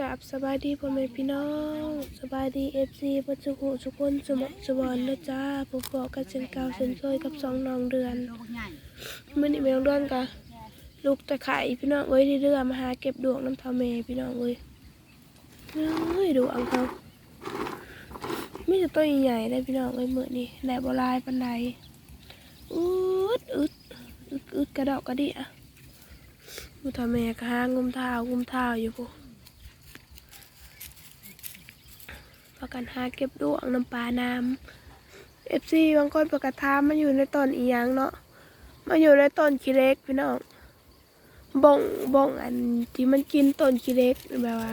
กับสบายดีพ่อแม่พี่น้องสบายดีเอฟซีปัจจุบันทุกคนสมองสวรรค์นะจ้าพบบอกกันเชนเกาเชนเคยกับสองน้องเดือนมื่อนี้แม่น้องเดือนกะลูกตะไคร่พี่น้องเอ้ยที่เรือมาหาเก็บดวงน้ำทาแม่พี่น้องเอ้ยเอ้ยดวงเขาไม่จะต้นใหญ่ๆได้พี่น้องเอ้ยมื่อนี้แหนบลายปันไดอึดอึดอึดอึดกระดอกกระดี่ยมูทาแม่ก็หางุมเท้า งุมเท้าอยู่พวก ประกันหาเก็บดวงน้ำปลาน้ำเอฟซีบางคนประกาศทามมันอยู่ในต้นอีหยังเนาะมันอยู่ในต้นขี้เล็กพี่น้องบ่งบ่งอันที่มันกินต้นขี้เล็กแบบว่า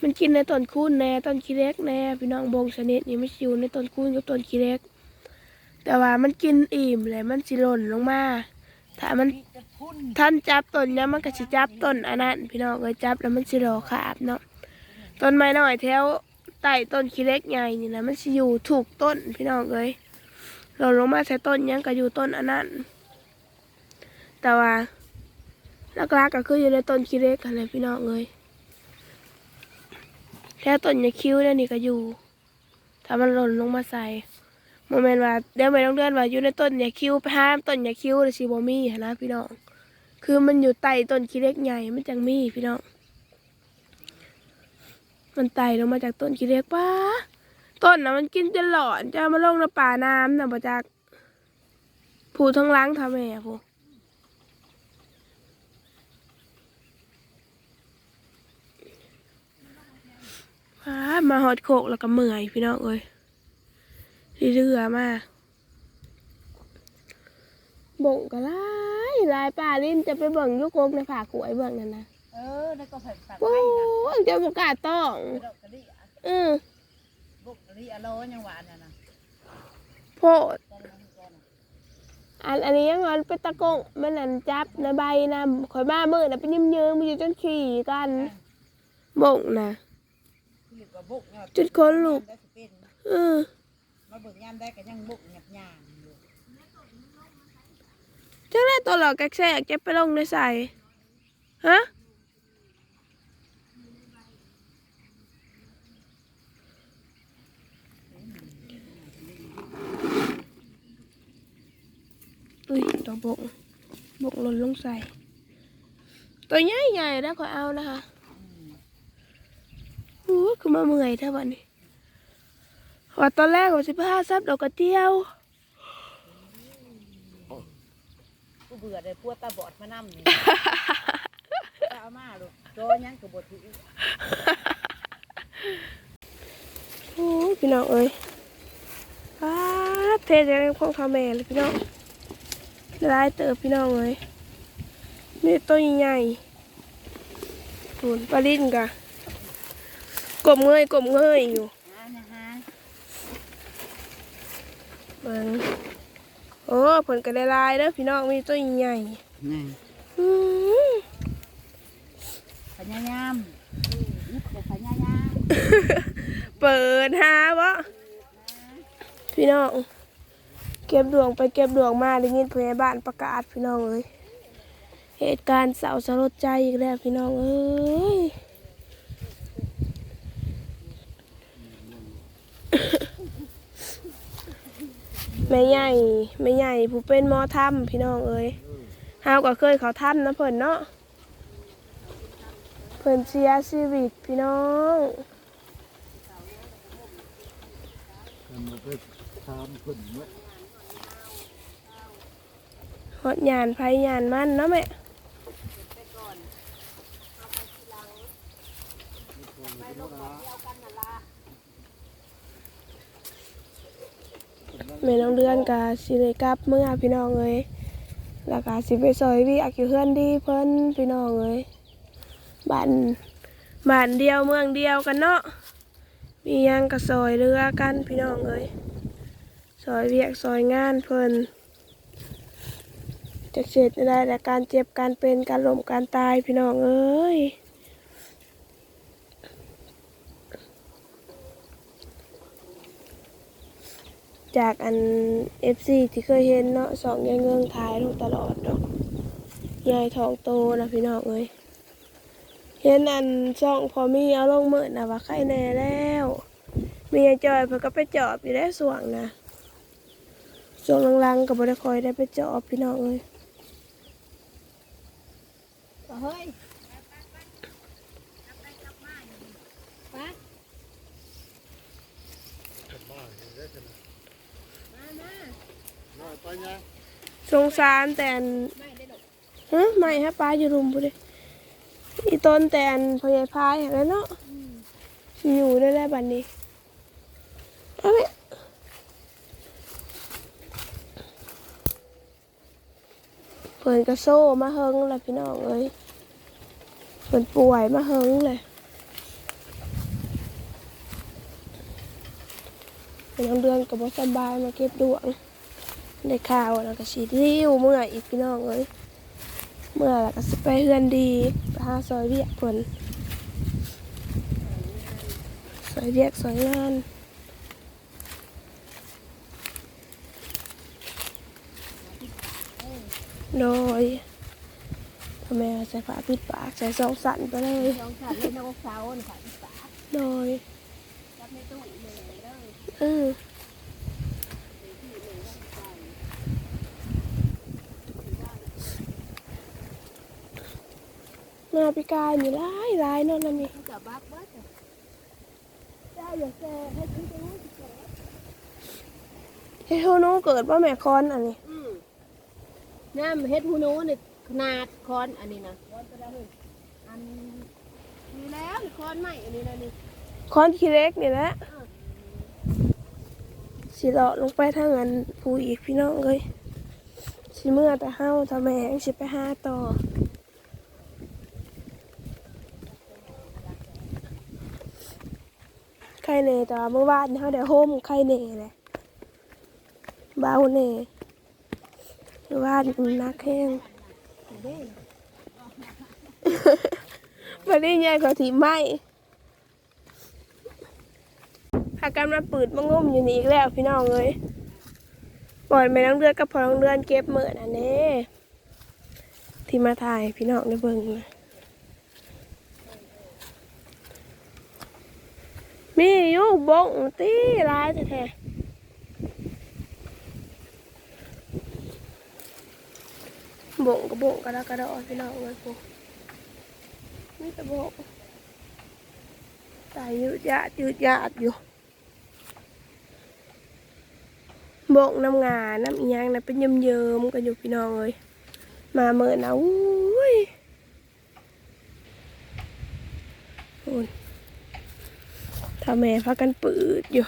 มันกินในต้นคูนแน่ต้นขี้เล็กแน่พี่น้องบ่งชนิดนี้ไม่นสิอยู่ในต้นคูนกับต้นขี้เล็ก แต่ว่ามันกินอิ่มเลยมันสิหล่นลงมาถ้ามันท่านจับต้นเนี้ยมันก็สิจับต้นอันนั้นพี่น้องเอ้ยจับแล้วมันสิรอขาบเนาะต้นไม้หน้อยแถว ใต้ต้นขี้เล็กใหญ่นี่นะมันสิอยู่ถูกต้นพี่น้องเอ้ยเราลงมาใส่ต้นยังก็อยู่ต้นอันนั้นแต่ว่าลักๆก็คืออยู่ในต้นขี้เล็กกันเลยพี่น้องเอ้ยแค่ต้นยาคิ้วเนี่ยนี่ก็อยู่ ถ้ามันหล่นลงมาใส่โมเมนต์ว่าเดี๋ยวไม่ต้องเดือนว่าอยู่ในต้นยาคิ้วไปห้ามต้นยาคิ้วเลยสิบ่มีหั้นนะพี่น้อง คือมันอยู่ใต้ต้นขี้เล็กใหญ่มันจังมีพี่น้อง มันไต่ลงมาจากต้นขี้เหล็กป้าต้นนะมันกินจนหลอนจะเอามาลงในป่าน้ำนะบ่จากผูทั้งล้างทำแม่ผูมาหอดโคกแล้วก็เมื่อยพี่น้องเอ้ยเรือมาบ่งก็ไล่ลายป่าลิ้นจะไปเบิ่งยุกกในผากลวยเบิ่งนั่นนะ เออแล้วก็ใส่ฝักโอ้ไว้นะยเจ้าบกล้าต้องกระดกกระดิ่อะอือบุกกระดิ่อะโลยังหวานน่ะนะโพดตอนนั้นก่อนน่ะอันอันนี้ยังมันเป็นตะกงมันอันจับในใบนะข่อยมามือนะเป็นยิ้มเยืงมันอยู่จนขี่กันบ่งนะคืออยู่กับบุกเนี่ยจุดคนลูก ได้สิเป็นเออมาเบิ่งยามได้ก็ยังบุกหยับหยางอยู่จังได้ตัวหลอกแกกแซกจะไปลงในใส่ฮะ ตัวบกบกหล่นลงใส่ ตัวใหญ่ใหญ่ๆนะขอเอานะคะโอ้ยคือมาเมื่อยแท่วันนี้ว่าตอนแรกว่าสิบห้าซับดอกกระเจียวกูเบื่อเลยพวกตาบอดมานั่มนี่ก็เอามาลูกโจยังกับบถือโอ้ยพี่น้องเอ้ยป้าดเทใจในของข้าวแม่เลยพี่น้อง ร้ายเติบพี่น้องเอ้ยนี่ตัวใหญ่ๆหุ่นปลาลิ้นกะกลมเงยกลมเงยอยู่ฮะนะฮะเบิ่งโอ้ผลกระไดลายเด้อพี่น้องมีตัวใหญ่นี่ๆอื้อพญายามนี่เป็นพญายามเปิดหาวะพี่น้องเก็บดวงไปเก็บดวงมาได้ยินพยาบาลประกาศพี่น้องเอ้ยเหตุการณ์เสาสลดใจอีกแล้วพี่น้องเอ้ยแม่ใหญ่แม่ใหญ่ผู้เป็นมอถ้ำพี่น้องเอ้ยฮาวก็เคยเขาถ้ำนะเพิ่นเนาะเพิ่นเสียชีวิตพี่น้องมันไปตามคนเนาะ หดหยานไผหยานมันเนาะแม่แม่น้องเดือนกะสิได้กลับเมื่อพี่น้องเอ้ยแล้วก็สิไปซอยวีอักอยู่เฮือนดีเพิ่นพี่น้องเอ้ยบ้านบ้านเดียวเมืองเดียวกันเนาะมียังก็ซอยเรือกันพี่น้องเอ้ยซอยเวียกซอยงานเพิ่น จากเสร็จได้แต่การเจ็บการเป็นการล้มการตายพี่น้องเอ้ยจากอันเอฟซีที่เคยเห็นเนาะสองยายเงืองถ่ายลงตลอดเนาะยายทองโตนะพี่น้องเอ้ยเห็นอันช่องพอมีเอาลงเมือนะว่าใครแน่แล้วมีไอ้จอยเพิ่นก็ไปจอบอยู่ได้ส่วงนะช่วงหลังๆก็บ่ได้คอยได้ไปจอบพี่น้องเอ้ย เฮ้ยไปน้อยไปยังสงสารแต่นฮะไม่ฮะปลาอยู่รุมพุ่นเด้อีต้นแต่นพญายพายแล้วเนาะอยู่ได้แล้วบัดนี้เอาไหมเพิ่นก็โซ่มาเฮิงเลยพี่น้องเอ้ย เพิ่นป่วยมาเฮงเลยเป็นทั้งเดือนกับบ่สบายมาเก็บดวงได้ข่าวแล้วก็สิริ้วเมื่ออีกพี่น้องเอ้ยเมื่อแล้วก็สิไปเฮือนดีไปหาซอยเรียกเพิ่นซอยเรียกซอยงานโดย แม่ใส่ผ้าปิดปากใส่ซองสั่นไปเลยสองสามเล่นน้องสาวนี่ค่ะอีสาโดยจับในตู้อีกเลยเด้อเออมาพี่กายมีหลายหลายเนาะนั่นนี่มันกับบักเบิดได้อย่าแซ่ให้พี่ไปรู้เฮ้ยโทนูเกิดว่าแม่คอนอันนี้อืมน้ำเฮ็ดฮูโน่นี่ ขนาดคอนอันนี้นะคอนก็ได้เลยอันนี่แล้วนี่คอนใหม่อันนี้นะนี่คอนขี้เล็กนี่แหละสิเลาะลงไปทางอันผู้อีกพี่น้องเลยสิเมื่อแต่เฮาถ้าแม่ยังสิไปหาต่อไข่เน่แต่ว่าเมื่อวานเขาได้โฮมไข่เน่เลยเบาเน่เมื่อวานมันนักแห้ง เด้วันนี้ยายก็ถีไหมพากันมาปืดมางมอยู่นี่อีกแล้วพี่น้องเลยปล่อยแม่น้องเดือนกับพอน้องเดือนเก็บเหมือนอันนี้ที่มาถ่ายพี่น้องได้เบิ่งนะมีอยู่บงตีร้ายแท้ๆ บงกับบงกระดากระดอพี่น้องเลยพวกนี่แต่บอกตายยืดยาดยืดยาดอยู่บอกน้ำงาน้ำอียังนะเป็นเยิ้มเยิมๆกันอยู่พี่น้องเลยมาเมื่อนะอุ้ยโอ้ยถ้าแม่พากันปืดอยู่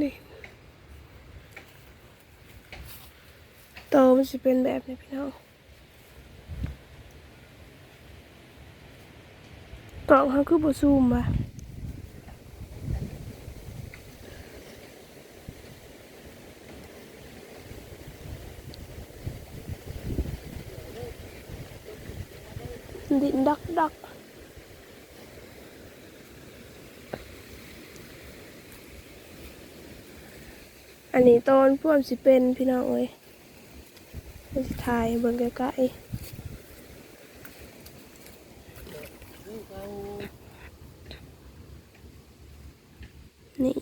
นี่โต มันจะเป็นแบบนี้พี่น้องกล่องเขาคือบ่ซูมว่ะดินดักดักอันนี้ตอนพ่วมสิเป็นพี่น้องเอ้ย ถ่ายเบิ่งใกล้ๆนี่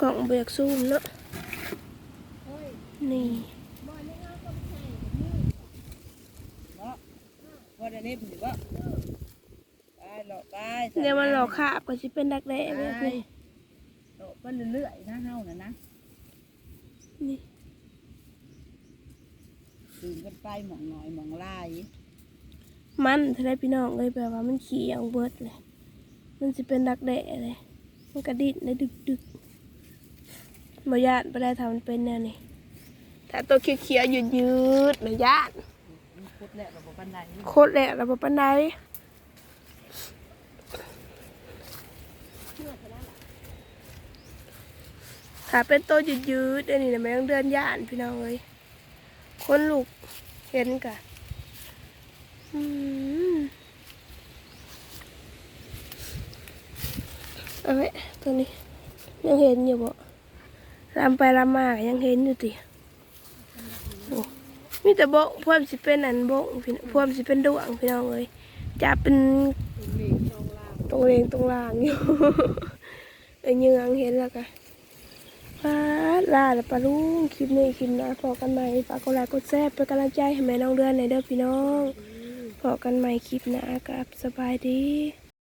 กล่องเบียกซูมเนาะนี่ว่าได้เล็บหรือว่า หลอกไปเดี๋ยวมันหลอกขาบก็จะเป็นดักแด้ไปแบบนี้หลอกไปเรื่อยๆนะเฮาน่ะนะนี่ตื่นกันไปหมองหน่อยหมองลายมันถ้าได้พี่น้องเลยแบบว่ามันขี่เอาเบิดเลยมันจะเป็นดักแด้เลยมันกระดิ่นได้ดึกดึกๆบ่ยานไปได้ทำมันเป็นแนวนี้แต่ตัวเขียวๆยืดยืดๆนะยานมันพุดแล้วเราบอกปันไดโคตรแหละระบบปันได ถ้าเป็นตัวยืดยืดๆอันนี้นะไม่ต้องเดินย่านพี่น้องเลยคนลูกเห็นกะอืมเอาไว้ตัวนี้ ยังเห็นอยู่บ่ลำไปลำมายังเห็นอยู่ติมีแต่โบกพวมสิเป็นอันโบกพี่น้องพวมสิเป็นดวงพี่น้องเอ้ยจะเป็นตรงเลงตรงล่างอยู่ไอ้ยืงเห็นแล้วกัน ฟาลาแล้วปลาลุงคลิปนี้คลิปหน้าพอกันใหม่ฝากกดไลค์กดแซ่บเป็นกำลังใจให้แม่น้องเดือนในเด้อพี่น้องพอกันใหม่คลิปหน้ากับสบายดี